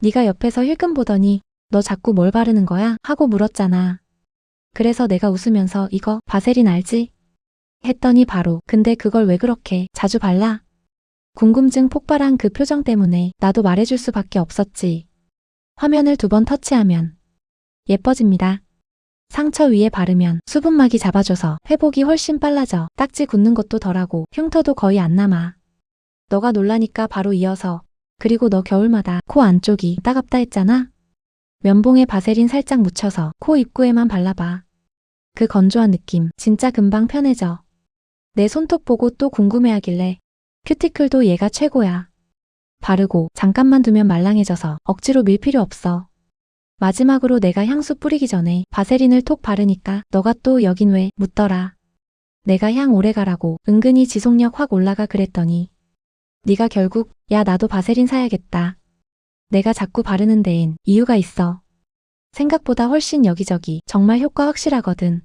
네가 옆에서 힐끔 보더니 너 자꾸 뭘 바르는 거야? 하고 물었잖아. 그래서 내가 웃으면서 이거 바세린 알지? 했더니 바로 근데 그걸 왜 그렇게 자주 발라? 궁금증 폭발한 그 표정 때문에 나도 말해줄 수밖에 없었지. 화면을 두 번 터치하면 예뻐집니다. 상처 위에 바르면 수분막이 잡아줘서 회복이 훨씬 빨라져 딱지 굳는 것도 덜하고 흉터도 거의 안 남아. 너가 놀라니까 바로 이어서 그리고 너 겨울마다 코 안쪽이 따갑다 했잖아? 면봉에 바세린 살짝 묻혀서 코 입구에만 발라봐. 그 건조한 느낌 진짜 금방 편해져. 내 손톱 보고 또 궁금해하길래 큐티클도 얘가 최고야. 바르고 잠깐만 두면 말랑해져서 억지로 밀 필요 없어. 마지막으로 내가 향수 뿌리기 전에 바세린을 톡 바르니까 너가 또 여긴 왜 묻더라. 내가 향 오래 가라고 은근히 지속력 확 올라가 그랬더니 네가 결국 야 나도 바세린 사야겠다. 내가 자꾸 바르는 데엔 이유가 있어. 생각보다 훨씬 여기저기 정말 효과 확실하거든.